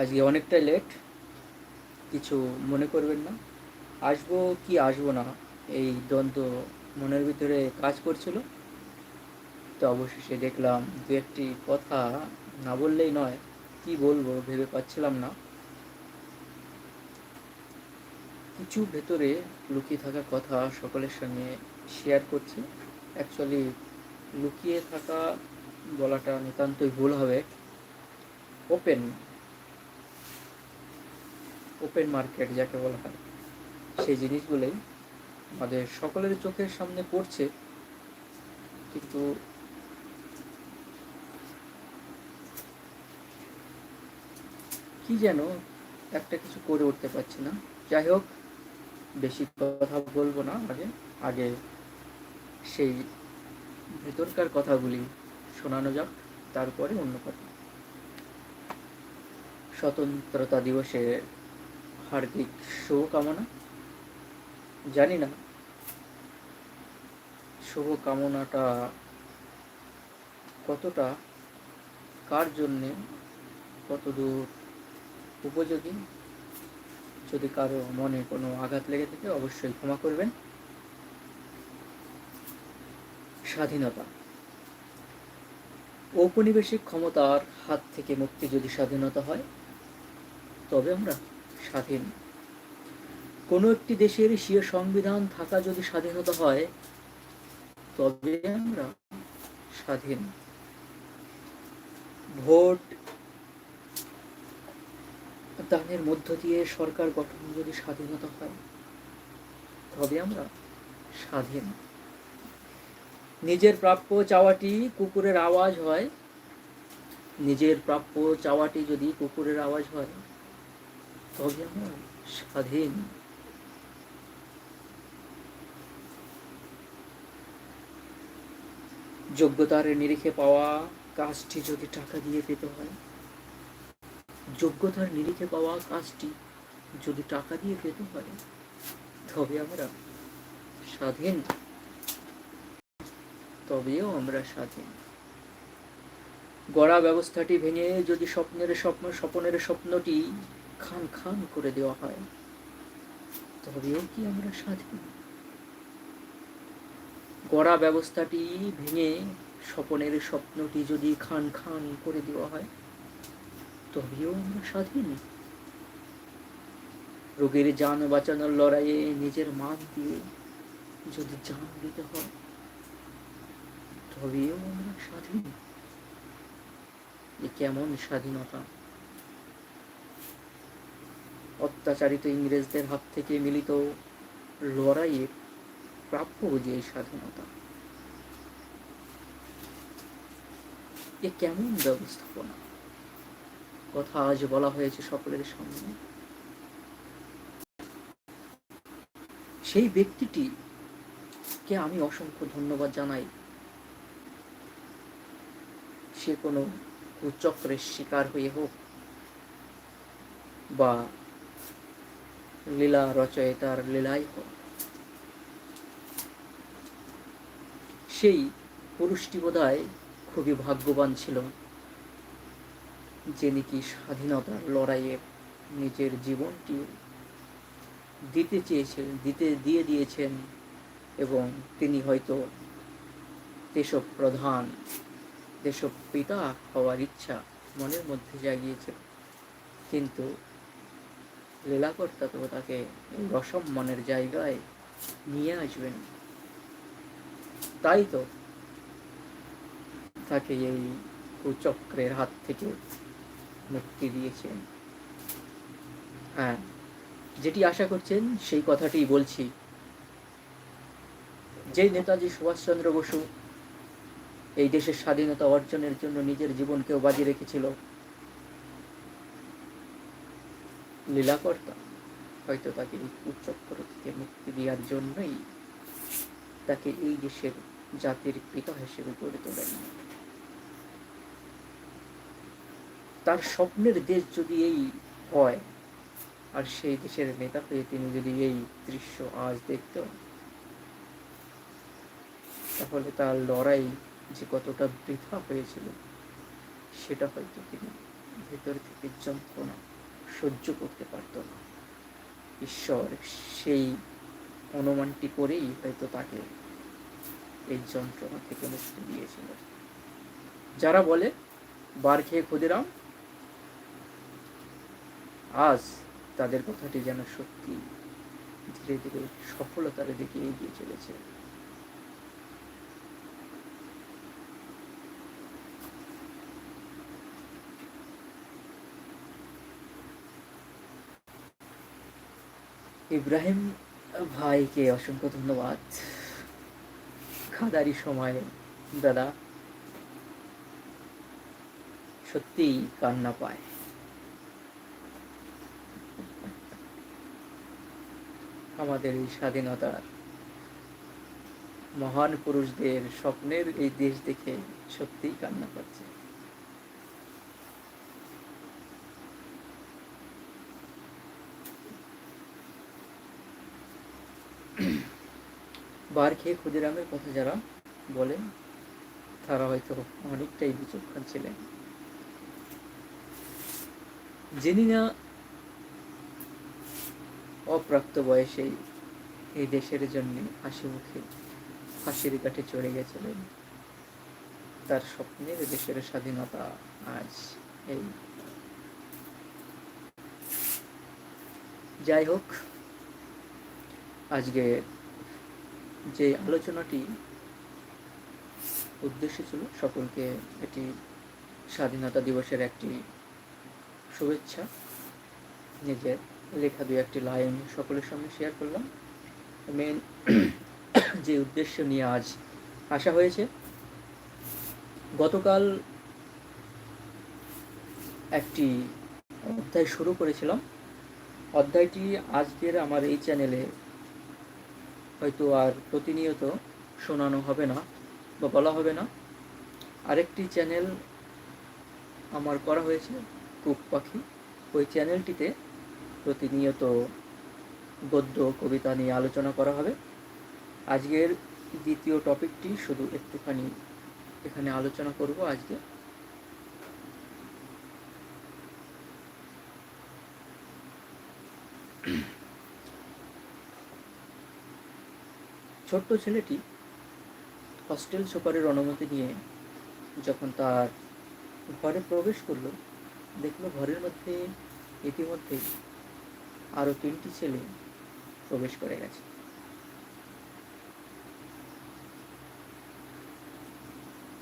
আজকে অনেকটা লেট কিছু মনে করবেন না। আসব কি আসব না, এই দ্বন্দ্ব মনের ভিতরে কাজ করছিল। তো অবশেষে দেখলাম দু একটি কথা না বললেই নয়, কি বলব ভেবে পাচ্ছিলাম না। কিছু ভেতরে লুকিয়ে থাকা কথা সকলের সঙ্গে শেয়ার করছি। অ্যাকচুয়ালি লুকিয়ে থাকা বলাটা নিতান্তই ভুল হবে। ওপেন ওপেন মার্কেট যাকে বলা হয়, সেই জিনিসগুলোই আমাদের সকলের চোখের সামনে পড়ছে। কিন্তু কি যেন একটা কিছু করে উঠতে পারছি না। যাই হোক, বেশি কথা বলব না আগে। আগে সেই ভেতরকার কথাগুলি শোনানো যাক, তারপরে অন্য কথা। স্বতন্ত্রতা দিবসে হার্দিক, শুভকামনা। জানি না। শুভকামনাটা কতটা, কার জন্যে, কতদূর উপযোগী, যদি কারও মনে কোনো আঘাত লেগে থাকে, অবশ্যই ক্ষমা করবেন। স্বাধীনতা। ঔপনিবেশিক ক্ষমতার হাত থেকে মুক্তি যদি স্বাধীনতা হয়, তবে আমরা স্বাধীন। কোনো একটি দেশের স্বীয় সংবিধান থাকা যদি স্বাধীনতা হয়, তবে আমরা স্বাধীন। ভোট দানের মধ্য দিয়ে সরকার গঠন যদি স্বাধীনতা হয়, তবে আমরা স্বাধীন। নিজের প্রাপ্য চাওয়াটি কুকুরের আওয়াজ হয়। নিজের প্রাপ্য চাওয়াটি যদি কুকুরের আওয়াজ হয় তবে আমরা স্বাধীন। যোগ্যতার নিরিখে পাওয়া কাজটি যদি টাকা দিয়ে পেতে হয়, যোগ্যতার নিরিখে পাওয়া কাজটি যদি টাকা দিয়ে পেতে হয়, তবে আমরা স্বাধীন। তবেও আমরা স্বাধীন। গড়া ব্যবস্থাটি ভেঙে যদি স্বপ্নের স্বপ্ন, স্বপনের স্বপ্নটি খান খান করে দেওয়া হয়। তবেও কি আমরা স্বাধীন? গড়া ব্যবস্থাটি ভেঙে স্বপনের স্বপ্নটি যদি খান খান করে দেওয়া হয়, তবেও আমরা স্বাধীন। রোগীর যান বাঁচানোর লড়াইয়ে নিজের মান দিয়ে যদি জান দিতে হয়, তবেও আমরা স্বাধীন। এ কেমন স্বাধীনতা? অত্যাচারিত ইংরেজদের হাত থেকে মিলিত লড়াইয়ের প্রাপ্য যে এই স্বাধীনতা, এ কেমন ব্যবস্থাপনা? কথা আজ বলা হয়েছে সকলের সামনে। সেই ব্যক্তিটি কে আমি অসংখ্য ধন্যবাদ জানাই। সে কোনো কুচক্রের শিকার হয়ে হোক বা লীলা রচয়িতার লীলাই হোক সেই পুরুষটি বোধহয় খুবই ভাগ্যবান ছিল যে নাকি স্বাধীনতার লড়াইয়ে নিজের জীবনটি দিতে চেয়েছেন, দিতে, দিয়ে দিয়েছেন এবং তিনি হয়তো দেশপ্রধান, দেশপিতা হওয়ার ইচ্ছা মনের মধ্যে জাগিয়েছিল কিন্তু লীলাকর্তা তো তাকে এই অসম্মানের জায়গায় নিয়ে আসবেন। তাই তো তাকে এই কুচক্রের হাত থেকে মুক্তি দিয়েছেন। হ্যাঁ যেটি আশা করছেন, সেই কথাটি বলছি। যে নেতাজি সুভাষচন্দ্র বসু এই দেশের স্বাধীনতা অর্জনের জন্য নিজের জীবনকেও বাজি রেখেছিল লীলাকর্তা হয়তো তাকে এই কুচক্র থেকে মুক্তি দেওয়ার জন্যই তাকে এই দেশের জাতির পিতা হিসেবে গড়ে তোলেন। তার স্বপ্নের দেশ যদি এই হয়, আর সেই দেশের নেতা হয়ে তিনি যদি এই দৃশ্য আজ দেখত তাহলে তার লড়াই যে কতটা বৃথা হয়েছিল, সেটা হয়তো তিনি ভেতর থেকে যন্ত্রণা সহ্য করতে পারত না। ঈশ্বর সেই অনুমানটি করেই হয়তো তাকে এই যন্ত্রণা থেকে মুক্তি দিয়েছিল। যারা বলে, বার খেয়ে ক্ষুদিরাম আজ তাদের কথাটি যেন সত্যি ধীরে ধীরে সফলতার দিকে এগিয়ে চলেছে। ইব্রাহিম ভাইকে অসংখ্য ধন্যবাদ। খাদারি সময়, দাদা। সত্যিই কান্না পায়। আমাদের এই স্বাধীনতার মহান পুরুষদের স্বপ্নের এই দেশ দেখে সত্যিই কান্না পাচ্ছে। বার খেয়ে ক্ষুদিরামের কথা যারা বলেন, তারা হয়তো অনেকটাই বিচক্ষণ ছিলেন। যিনি না অপ্রাপ্ত বয়সেই এই দেশের জন্য হাসি মুখে হাসির কাঠে চড়ে গেছিলেন। তার স্বপ্নের দেশের স্বাধীনতা আজ এই। যাই হোক আজকে যে আলোচনাটি উদ্দেশ্য ছিল সকলকে এটি স্বাধীনতা দিবসের একটি শুভেচ্ছা। নিজের লেখা দু একটি লাইন সকলের সঙ্গে শেয়ার করলাম। মেন যে উদ্দেশ্য নিয়ে আজ আসা হয়েছে, গতকাল একটি অধ্যায় শুরু করেছিলাম। অধ্যায়টি আজকের আমার এই চ্যানেলে হয়তো আর প্রতিনিয়ত শোনানো হবে না বা বলা হবে না। আরেকটি চ্যানেল আমার করা হয়েছে, কুক পাখি। ওই চ্যানেলটিতে প্রতিনিয়ত গদ্য, কবিতা নিয়ে আলোচনা করা হবে। আজকের দ্বিতীয় টপিকটি শুধু একটুখানি এখানে আলোচনা করব আজকে। ছোট্ট ছেলেটি হস্টেল সুপারের অনুমতি নিয়ে যখন তার ঘরে প্রবেশ করল, দেখল ঘরের মধ্যে ইতিমধ্যে আরও তিনটি ছেলে প্রবেশ করে গেছে।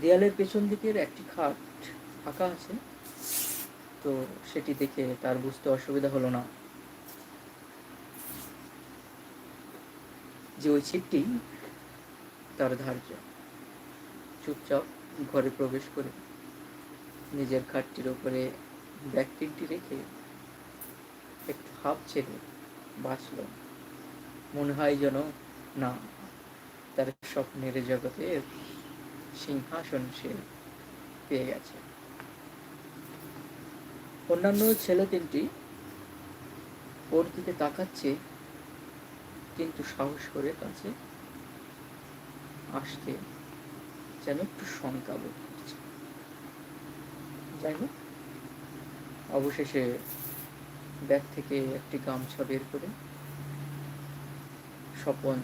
দেয়ালের পেছন দিকের একটি খাট ফাঁকা আছে, তো সেটি দেখে তার বুঝতে অসুবিধা হলো না। যে ওই ছিটটি, তার ধার্য। চুপচাপ ঘরে প্রবেশ করে নিজের খাটটির ওপরে ব্যাগ তিনটি রেখে একটু হাফ ছেড়ে বাঁচল। মনে হয় যেন না, তার স্বপ্নের জগতে সিংহাসন সে পেয়ে গেছে। অন্যান্য ছেলে তিনটি ওর দিকে তাকাচ্ছে কিন্তু সাহস করে কাছে আসতে যেন একটু শঙ্কা বোধ করছে। যাই হোক, অবশেষে ব্যাগ থেকে একটি গামছা বের করে স্বপন,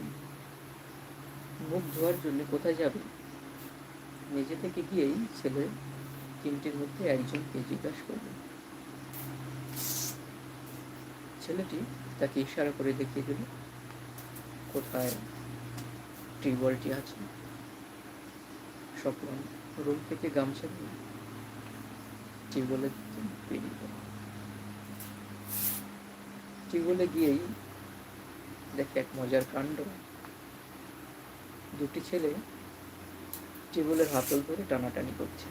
মুখ ধোয়ার জন্য কোথায় যাবে? নিজে থেকে গিয়েই ছেলে তিনটির মধ্যে একজনকে জিজ্ঞাসা করবে। ছেলেটি তাকে ইশারা করে দেখিয়ে দিল কোথায় টিউবওয়েলটি আছে? স্বপন। রুম থেকে গামছা দিয়ে টিউবওয়েলে বেরিয়ে টিউবওয়েলে গিয়েই দেখে এক মজার কাণ্ড। দুটি ছেলে টিউবওয়েলের হাতল ধরে টানাটানি করছে।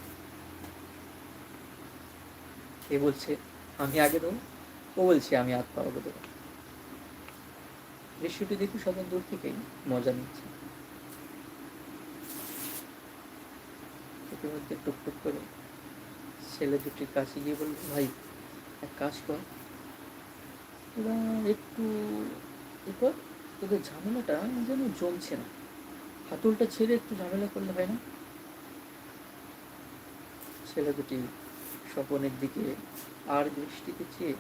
এ বলছে, আমি আগে দেবো ও বলছে, আমি হাত আগে দেবো দৃশ্যটি দেখে সবার দূর থেকেই মজা নিচ্ছে। ইতিমধ্যে টুকটুক করে ছেলে দুটির কাছে গিয়ে বলল, ভাই, এক কাজ কর। একটু এ কর তোদের ঝামেলাটা যেন জমছে না। হাতুলটা ছেড়ে একটু ঝামেলা করলে হয় না? ছেলে দুটি স্বপনের দিকে আর দৃষ্টিতে চেয়ে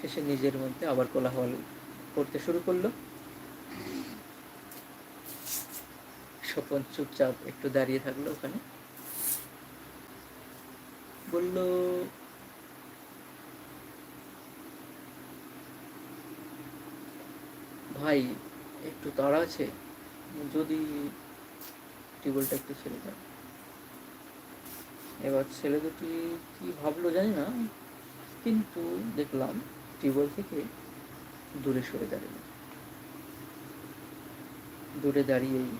শেষে নিজের মধ্যে আবার কোলাহল করতে শুরু করল। স্বপন চুপচাপ একটু দাঁড়িয়ে থাকল ওখানে। বলল, ভাই, একটু তাড়া আছে, যদি টিউবওয়েলটা একটু ছেড়ে দেন এবার ছেলে দুটি কি ভাবলো জানি না, কিন্তু দেখলাম টিউবওয়েল থেকে দূরে সরে দাঁড়াল দূরে দাঁড়িয়েই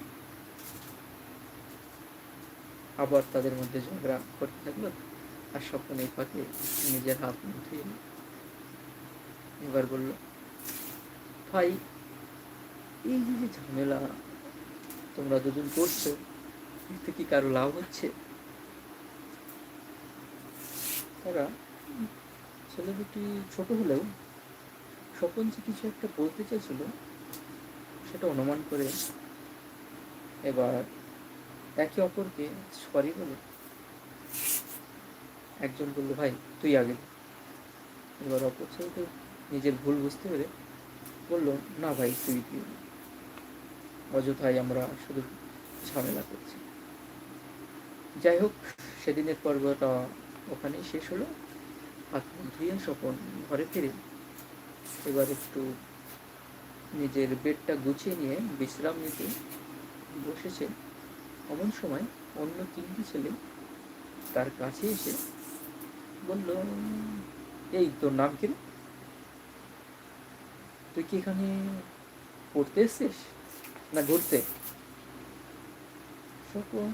আবার তাদের মধ্যে ঝগড়া করতে থাকল আর স্বপ্ন এই ফাঁকে নিজের হাত মুঠে এবার বলল, ভাই, এই যে ঝামেলা তোমরা দুজন করছ, এতে কি কারও লাভ হচ্ছে? তারা ছেলে দুটি ছোট হলেও স্বপন যে কিছু একটা বলতে চাইছিল সেটা অনুমান করে এবার একে অপরকে সরি বলে, একজন বলল, ভাই, তুই আগে এবার অপর ছেলেকে নিজের ভুল বুঝতে পেরে বলল, না ভাই, তুই তুই অযথাই আমরা শুধু ঝামেলা করছি। যাই হোক, সেদিনের পর্বটা ওখানেই শেষ হলো। ধুয়ে স্বপন ঘরে ফিরে। এবার একটু নিজের বেডটা গুছিয়ে নিয়ে বিশ্রাম নিতে বসেছে। এমন সময় অন্য তিনটি ছেলে তার কাছে এসে বলল, এই তোর নাম কি তুই কি এখানে পড়তে এসছিস না ঘুরতে? স্বপন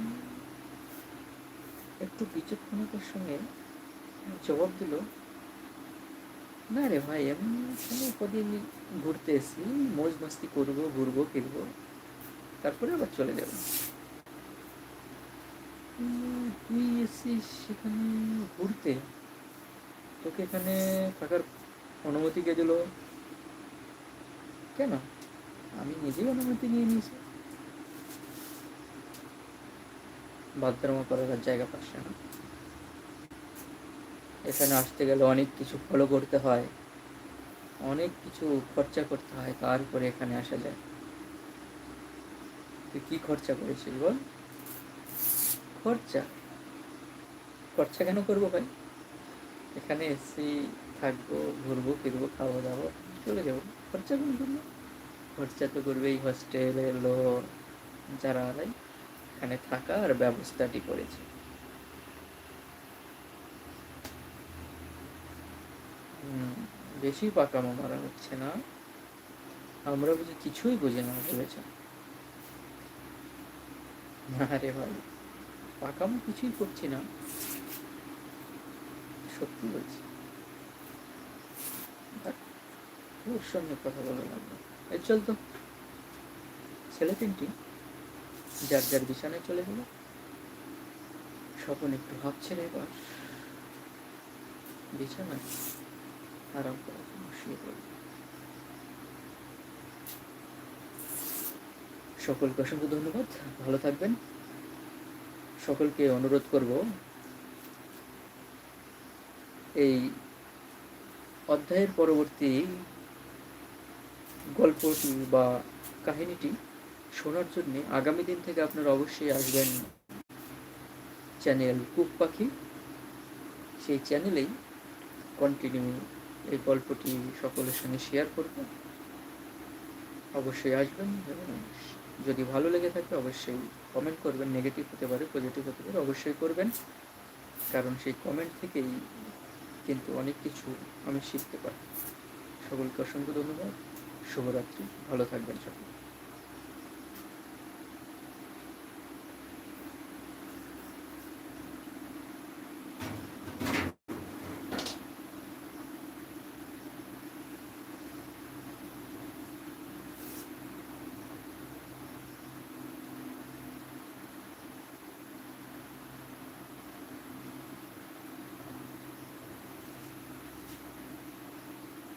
একটু বিচক্ষণতার সঙ্গে জবাব দিল। না রে ভাই, আমি এখানে কদিন ঘুরতে এসেছি, মৌজ মাস্তি করব, ঘুরবো, ফিরবো। তারপরে আবার চলে যাব। তুই এসছিস সেখানে ঘুরতে? তোকে এখানে থাকার অনুমতি কে দিল? কেন? আমি নিজেই অনুমতি নিয়ে নিয়েছি। বাদরামা করার জায়গা পাচ্ছে না এখানে আসতে গেলে অনেক কিছু ফলো করতে হয়। অনেক কিছু খরচা করতে হয় তারপরে এখানে আসা যায়। তুই কি খরচা করেছিস বল? খরচা? খরচা কেন করব ভাই? এখানে এসি থাকব, ঘুরবো, ফিরবো, খাওয়া দাওয়া, চলে যাব। খরচা কেন করব খরচা তো করবেই হোস্টেলে লো যারা এখানে থাকা আর ব্যবস্থাটি করেছে। বেশি পাকামো মারা হচ্ছে না। আমরা বুঝি কিছুই বুঝি না ভেবেছ না। রে ভাই পাকামো কিছুই করছি না। সত্যি বলছি। ওর সঙ্গে কথা বলে লাগল এই চল তো। ছেলে তিনটি যার যার বিছানায় চলে গেল। স্বপন একটু ভাবছে রে এবার। বিছানায়? আরাম জন্য শুয়ে পড়ল সকলকে অসংখ্য ধন্যবাদ। ভালো থাকবেন। সকলকে অনুরোধ করব এই অধ্যায়ের পরবর্তী গল্পটি বা কাহিনীটি শোনার জন্যে আগামী দিন থেকে আপনারা অবশ্যই আসবেন চ্যানেল কুক পাখি। সেই চ্যানেলেই কন্টিনিউ এই গল্পটি সকলের সঙ্গে শেয়ার করব। অবশ্যই আসবেন এবং যদি ভালো লেগে থাকে অবশ্যই কমেন্ট করবেন নেগেটিভ হতে পারে পজিটিভ হতে পারে, অবশ্যই করবেন। কারণ সেই কমেন্ট থেকেই কিন্তু অনেক কিছু আমি শিখতে পারি। সকলকে অসংখ্য ধন্যবাদ। শুভরাত্রি। ভালো থাকবেন সকল।